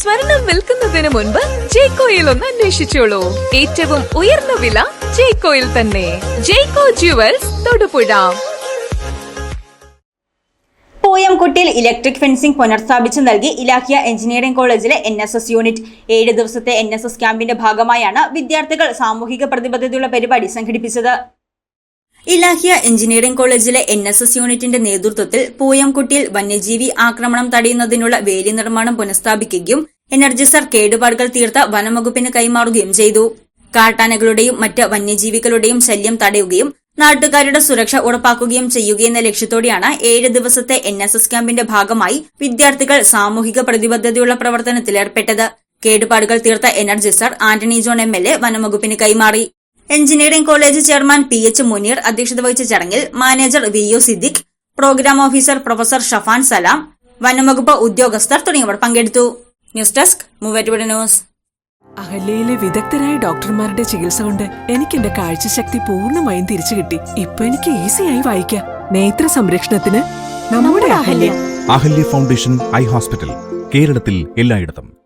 സ്വർണം വിൽക്കുന്നതിന് മുൻപ് ജെയ്ക്കോയിൽ ഒന്ന് അന്വേഷിച്ചോളൂ ഏറ്റവും ഉയർന്ന വില ജെയ്ക്കോയിൽ തന്നെ. ജെയ്ക്കോ ജുവൽസ് തൊടുപുഴ. പൂയംകുട്ടിയിൽ ഇലക്ട്രിക് ഫെൻസിംഗ് പുനഃസ്ഥാപിച്ചു നൽകി ഇലാഖിയ എഞ്ചിനീയറിംഗ് കോളേജിലെ എൻ എസ് എസ് യൂണിറ്റ് ഏഴ് ദിവസത്തെ എൻ എസ് എസ് ക്യാമ്പിന്റെ ഭാഗമായാണ് വിദ്യാർത്ഥികൾ സാമൂഹിക പ്രതിബദ്ധതയുള്ള പരിപാടി സംഘടിപ്പിച്ചത്. ഇലാഹിയ എഞ്ചിനീയറിംഗ് കോളേജിലെ എൻ എസ് എസ് യൂണിറ്റിന്റെ നേതൃത്വത്തിൽ പൂയംകുട്ടിയിൽ വന്യജീവി ആക്രമണം തടയുന്നതിനുള്ള വേലി നിർമ്മാണം പുനഃസ്ഥാപിക്കുകയും എനർജിസർ കേടുപാടുകൾ തീർത്ത വനംവകുപ്പിന് കൈമാറുകയും ചെയ്തു. കാട്ടാനകളുടെയും മറ്റ് വന്യജീവികളുടെയും ശല്യം തടയുകയും നാട്ടുകാരുടെ സുരക്ഷ ഉറപ്പാക്കുകയും ചെയ്യുകയെന്ന ലക്ഷ്യത്തോടെയാണ് ഏഴ് ദിവസത്തെ എൻ എസ് എസ് ക്യാമ്പിന്റെ ഭാഗമായി വിദ്യാർത്ഥികൾ സാമൂഹിക പ്രതിബദ്ധതയുള്ള പ്രവർത്തനത്തിലേർപ്പെട്ടത്. കേടുപാടുകൾ തീർത്ത energiser Antony John M L A വനംവകുപ്പിന് കൈമാറി. Engineering college chairman P H Muneer അധ്യക്ഷത വഹിച്ച ചടങ്ങിൽ manager V U Siddique programme officer professor Shafan Salam വനംവകുപ്പ് ഉദ്യോഗസ്ഥർ തുടങ്ങിയവർ പങ്കെടുത്തു. News desk Muvattupuzha news. അഹല്യയിലെ വിദഗ്ധരായ ഡോക്ടർമാരുടെ ചികിത്സ കൊണ്ട് എനിക്ക് എന്റെ കാഴ്ചശക്തി പൂർണമായും തിരിച്ചു കിട്ടി. ഇപ്പൊ എനിക്ക് ഈസിയായി വായിക്കാം. നേത്ര സംരക്ഷണത്തിന് നമ്മുടെ Ahalya. Ahalya foundation eye hospital കേരളത്തിൽ എല്ലായിടത്തും.